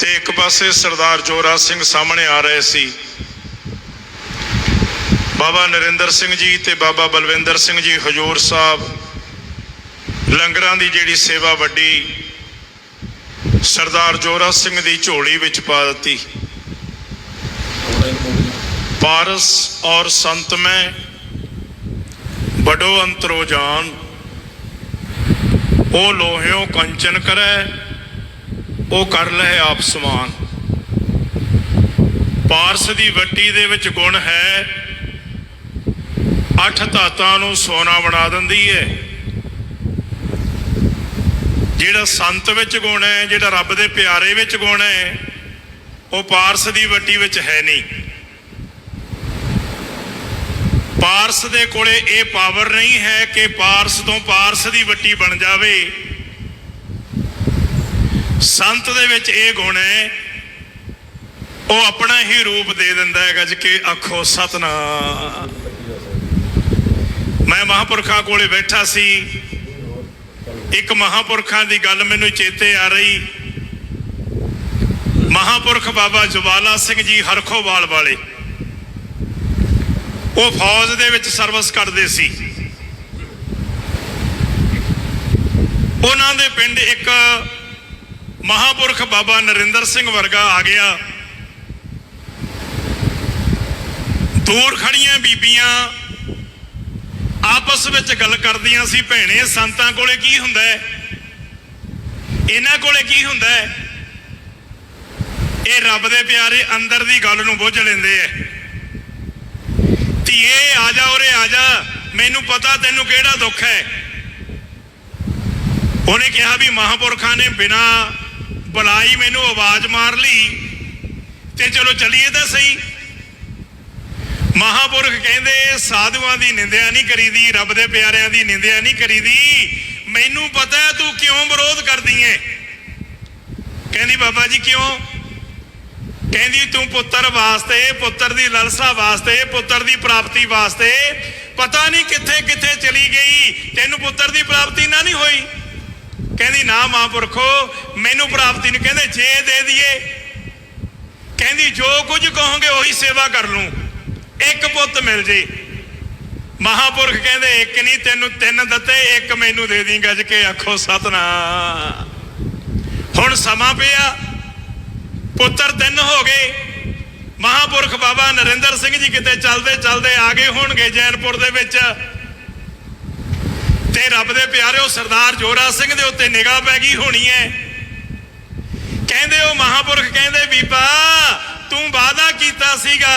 ਤੇ ਇੱਕ ਪਾਸੇ ਸਰਦਾਰ ਜੋਰਾ ਸਿੰਘ ਸਾਹਮਣੇ ਆ ਰਹੇ ਸੀ। ਬਾਬਾ ਨਰਿੰਦਰ ਸਿੰਘ ਜੀ ਤੇ ਬਾਬਾ ਬਲਵਿੰਦਰ ਸਿੰਘ ਜੀ ਹਜੂਰ ਸਾਹਿਬ, ਲੰਗਰਾਂ ਦੀ ਜਿਹੜੀ ਸੇਵਾ ਵੱਡੀ ਸਰਦਾਰ ਜੋਰਾ ਸਿੰਘ ਦੀ ਝੋਲੀ ਵਿੱਚ ਪਾ ਦਿੱਤੀ। ਪਾਰਸ ਔਰ ਸੰਤ ਮੈਂ ਬੜੋ ਅੰਤਰੋ ਜਾਨ, ਉਹ ਲੋਹਿਓ ਕੰਚਨ ਕਰੈ ਉਹ ਕਰ ਲਹਿ ਆਪ ਸਮਾਨ। ਪਾਰਸ ਦੀ ਵੱਟੀ ਦੇ ਵਿੱਚ ਗੁਣ ਹੈ, ਅੱਠ ਧਾਤਾਂ ਨੂੰ ਸੋਨਾ ਬਣਾ ਦਿੰਦੀ ਹੈ ਜਿਹੜਾ ਸੰਤ ਵਿੱਚ ਗੁਣ ਹੈ, ਜਿਹੜਾ ਰੱਬ ਦੇ ਪਿਆਰੇ ਵਿੱਚ ਗੁਣ ਹੈ, ਉਹ ਪਾਰਸ ਦੀ ਵੱਟੀ ਵਿੱਚ ਹੈ ਨਹੀਂ। ਪਾਰਸ ਦੇ ਕੋਲੇ ਇਹ ਪਾਵਰ ਨਹੀਂ ਹੈ ਕਿ ਪਾਰਸ ਤੋਂ ਪਾਰਸ ਦੀ ਵੱਟੀ ਬਣ ਜਾਵੇ। ਸੰਤ ਦੇ ਵਿੱਚ ਇਹ ਗੁਣ ਹੈ, ਉਹ ਆਪਣਾ ਹੀ ਰੂਪ ਦੇ ਦਿੰਦਾ ਹੈ ਗੱਜ ਕੇ ਆਖੋ ਸਤਨਾਮ। ਮੈਂ ਮਹਾਪੁਰਖਾਂ ਕੋਲੇ ਬੈਠਾ ਸੀ, ਇੱਕ ਮਹਾਪੁਰਖਾਂ ਦੀ ਗੱਲ ਮੈਨੂੰ ਚੇਤੇ ਆ ਰਹੀ। ਮਹਾਪੁਰਖ ਬਾਬਾ ਜਵਾਲਾ ਸਿੰਘ ਜੀ ਹਰਖੋਵਾਲ ਵਾਲੇ, ਉਹ ਫੌਜ ਦੇ ਵਿੱਚ ਸਰਵਿਸ ਕਰਦੇ ਸੀ। ਉਹਨਾਂ ਦੇ ਪਿੰਡ ਇੱਕ ਮਹਾਪੁਰਖ ਬਾਬਾ ਨਰਿੰਦਰ ਸਿੰਘ ਵਰਗਾ ਆ ਗਿਆ। ਦੂਰ ਖੜੀਆਂ ਬੀਬੀਆਂ ਆਪਸ ਵਿੱਚ ਗੱਲ ਕਰਦੀਆਂ ਸੀ, ਭੈਣੇ, ਸੰਤਾਂ ਕੋਲੇ ਕੀ ਹੁੰਦਾ ਹੈ? ਇਹਨਾਂ ਕੋਲੇ ਕੀ ਹੁੰਦਾ ਹੈ? ਇਹ ਰੱਬ ਦੇ ਪਿਆਰੇ ਅੰਦਰ ਦੀ ਗੱਲ ਨੂੰ ਬੁੱਝ ਲੈਂਦੇ ਐ ਧੀਏ, ਆ ਜਾ ਉਰੇ, ਆ ਜਾ। ਮੈਨੂੰ ਪਤਾ ਤੈਨੂੰ ਕਿਹੜਾ ਦੁੱਖ ਹੈ। ਉਹਨੇ ਕਿਹਾ ਵੀ ਮਹਾਪੁਰਖਾਂ ਨੇ ਬਿਨਾ ਬੁਲਾਈ, ਮੈਨੂੰ ਆਵਾਜ਼ ਮਾਰ ਲਈ ਤੇ ਚਲੋ ਚਲੀਏ ਤਾਂ ਸਹੀ। ਮਹਾਪੁਰਖ ਕਹਿੰਦੇ, ਸਾਧੂਆਂ ਦੀ ਨਿੰਦਿਆ ਨਹੀਂ ਕਰੀਦੀ, ਰੱਬ ਦੇ ਪਿਆਰਿਆਂ ਦੀ ਨਿੰਦਿਆ ਨਹੀਂ ਕਰੀਦੀ। ਮੈਨੂੰ ਪਤਾ ਤੂੰ ਕਿਉਂ ਵਿਰੋਧ ਕਰਦੀ ਏ? ਕਹਿੰਦੀ, ਬਾਬਾ ਜੀ, ਕਿਉਂ? ਕਹਿੰਦੀ, ਤੂੰ ਪੁੱਤਰ ਵਾਸਤੇ, ਪੁੱਤਰ ਦੀ ਲਲਸਾ ਵਾਸਤੇ, ਪੁੱਤਰ ਦੀ ਪ੍ਰਾਪਤੀ ਵਾਸਤੇ ਪਤਾ ਨਹੀਂ ਕਿੱਥੇ ਕਿੱਥੇ ਚਲੀ ਗਈ। ਤੈਨੂੰ ਪੁੱਤਰ ਦੀ ਪ੍ਰਾਪਤੀ ਨਾ ਨਹੀਂ ਹੋਈ? ਕਹਿੰਦੀ, ਨਾ ਮਹਾਂਪੁਰਖੋ ਮੈਨੂੰ ਪ੍ਰਾਪਤੀ ਨਹੀਂ ਕਹਿੰਦੇ, ਜੇ ਦੇ ਦਈਏ। ਕਹਿੰਦੀ, ਜੋ ਕੁਝ ਕਹੋਗੇ, ਉਹੀ ਸੇਵਾ ਕਰ ਲੂੰ। ਇੱਕ ਪੁੱਤ ਮਿਲ ਜੇ। ਮਹਾਪੁਰਖ ਕਹਿੰਦੇ, ਇੱਕ ਨਹੀਂ, ਤੈਨੂੰ ਤਿੰਨ ਦਿੱਤੇ, ਇੱਕ ਮੈਨੂੰ ਦੇ ਦੀ ਗੱਜ ਕੇ ਆਖੋ, ਸਤਨਾਮ। ਹੁਣ ਸਮਾਂ ਪਿਆ, ਪੁੱਤਰ ਤਿੰਨ ਹੋ ਗਏ। ਮਹਾਪੁਰਖ ਬਾਬਾ ਨਰਿੰਦਰ ਸਿੰਘ ਜੀ ਕਿਤੇ ਚੱਲਦੇ ਚੱਲਦੇ ਆ ਗਏ ਹੋਣਗੇ ਜੈਨਪੁਰ ਦੇ ਵਿੱਚ। ਤੇ ਰੱਬ ਦੇ ਪਿਆਰਿਓ ਸਰਦਾਰ ਜੋਰਾ ਸਿੰਘ ਦੇ ਉੱਤੇ ਨਿਗਾਹ ਪੈ ਗਈ ਹੋਣੀ ਹੈ ਕਹਿੰਦੇ ਉਹ ਮਹਾਪੁਰਖ ਕਹਿੰਦੇ, ਬੀਬਾ ਤੂੰ ਵਾਅਦਾ ਕੀਤਾ ਸੀਗਾ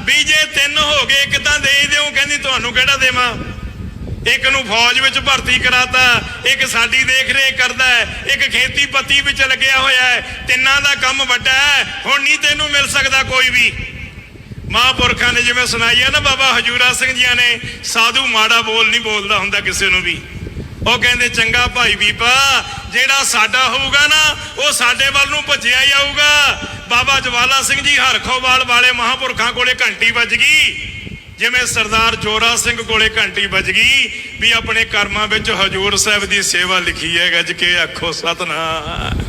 ਵੀ ਜੇ ਤਿੰਨ ਹੋ ਗਏ, ਇੱਕ ਤਾਂ ਦੇ ਦਿਓ। ਕਹਿੰਦੀ, ਤੁਹਾਨੂੰ ਕਿਹੜਾ ਦੇਵਾਂ? ਇੱਕ ਨੂੰ ਫੌਜ ਵਿੱਚ ਭਰਤੀ ਕਰਾਤਾ, ਇੱਕ ਸਾਡੀ ਦੇਖ ਰੇਖ ਕਰਦਾ ਹੈ ਇੱਕ ਖੇਤੀ ਪੱਤੀ ਵਿੱਚ ਲੱਗਿਆ ਹੋਇਆ ਹੈ ਤਿੰਨਾਂ ਦਾ ਕੰਮ ਵੱਡਾ ਹੈ ਹੁਣ ਨਹੀਂ ਤੈਨੂੰ ਮਿਲ ਸਕਦਾ ਕੋਈ ਵੀ। ਮਹਾਂਪੁਰਖਾਂ ਨੇ ਜਿਵੇਂ ਸੁਣਾਈ ਨਾ ਬਾਬਾ ਹਜੂਰਾ ਸਿੰਘ ਜੀਆਂ ਨੇ, ਸਾਧੂ ਮਾੜਾ ਬੋਲ ਨਹੀਂ ਬੋਲਦਾ ਹੁੰਦਾ ਕਿਸੇ ਨੂੰ ਵੀ। ਉਹ ਕਹਿੰਦੇ, ਚੰਗਾ ਭਾਈ ਬੀਬਾ, ਜਿਹੜਾ ਸਾਡਾ ਹੋਊਗਾ ਨਾ, ਉਹ ਸਾਡੇ ਵੱਲ ਨੂੰ ਭੱਜਿਆ ਹੀ ਆਊਗਾ। ਬਾਬਾ ਜਵਾਲਾ ਸਿੰਘ ਜੀ ਹਰਖੋਵਾਲ ਵਾਲੇ ਮਹਾਂਪੁਰਖਾਂ ਕੋਲੇ ਘੰਟੀ ਵੱਜ ਗਈ। ਜਿਵੇਂ ਸਰਦਾਰ ਜੋਰਾ ਸਿੰਘ ਕੋਲੇ ਘੰਟੀ ਵੱਜ ਗਈ ਵੀ ਆਪਣੇ ਕਰਮਾਂ ਵਿੱਚ ਹਜੂਰ ਸਾਹਿਬ ਦੀ ਸੇਵਾ ਲਿਖੀ ਹੈ, ਗੱਜ ਕੇ ਆਖੋ, ਸਤਨਾਮ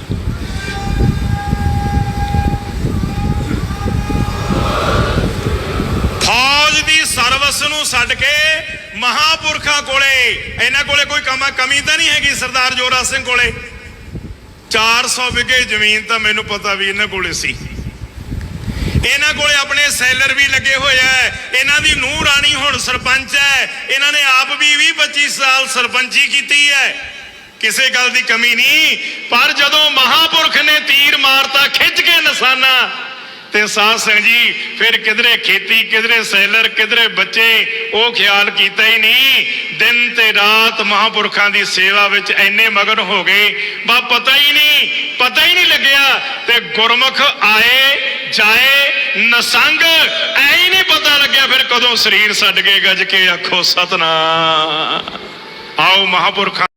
ਫੌਜ ਦੀ ਸਰਵਿਸ ਨੂੰ ਛੱਡ ਕੇ ਮਹਾਪੁਰਖਾਂ ਕੋਲੇ, ਇਹਨਾਂ ਕੋਲੇ ਕੋਈ ਕਮੀ ਤਾਂ ਨਹੀਂ ਹੈਗੀ ਸਰਦਾਰ ਜੋਰਾ ਸਿੰਘ ਕੋਲੇ? 400 ਵਿਗੇ ਜ਼ਮੀਨ ਤਾਂ ਮੈਨੂੰ ਪਤਾ ਵੀ ਇਹਨਾਂ ਕੋਲੇ ਸੀ। ਇਹਨਾਂ ਕੋਲੇ ਆਪਣੇ ਸੈਲਰ ਵੀ ਲੱਗੇ ਹੋਏ ਐ, ਇਹਨਾਂ ਦੀ ਨੂੰਹ ਰਾਣੀ ਹੁਣ ਸਰਪੰਚ ਐ, ਇਹਨਾਂ ਨੇ ਆਪ ਵੀ 20 25 ਸਾਲ ਸਰਪੰਚੀ ਕੀਤੀ ਐ। ਕਿਸੇ ਗੱਲ ਦੀ ਕਮੀ ਨਹੀਂ, ਪਰ ਜਦੋਂ ਮਹਾਪੁਰਖ ਨੇ ਤੀਰ ਮਾਰਤਾ, ਖਿੱਚ ਕੇ ਨਿਸ਼ਾਨਾ ਤੇ ਸਾਧ ਸਿੰਘ ਜੀ, ਫਿਰ ਕਿਧਰੇ ਖੇਤੀ, ਕਿਧਰੇ ਸੈਲਰ, ਕਿਧਰੇ ਬੱਚੇ, ਉਹ ਖਿਆਲ ਕੀਤਾ ਹੀ ਨਹੀਂ। ਦਿਨ ਤੇ ਰਾਤ ਮਹਾਪੁਰਖਾਂ ਦੀ ਸੇਵਾ ਵਿੱਚ ਐਨੇ ਮਗਨ ਹੋ ਗਏ। ਬਾ, ਪਤਾ ਹੀ ਨਹੀਂ, ਪਤਾ ਹੀ ਨਹੀਂ ਲੱਗਿਆ ਤੇ ਗੁਰਮੁਖ ਆਏ, ਜਾਏ, ਨਸੰਗ, ਐ ਹੀ ਨਹੀਂ ਪਤਾ ਲੱਗਿਆ ਫਿਰ ਕਦੋਂ ਸਰੀਰ ਛੱਡ ਕੇ ਗੱਜ ਕੇ ਆਖੋ, ਸਤਨਾਮ। ਆਓ ਮਹਾਪੁਰਖਾਂ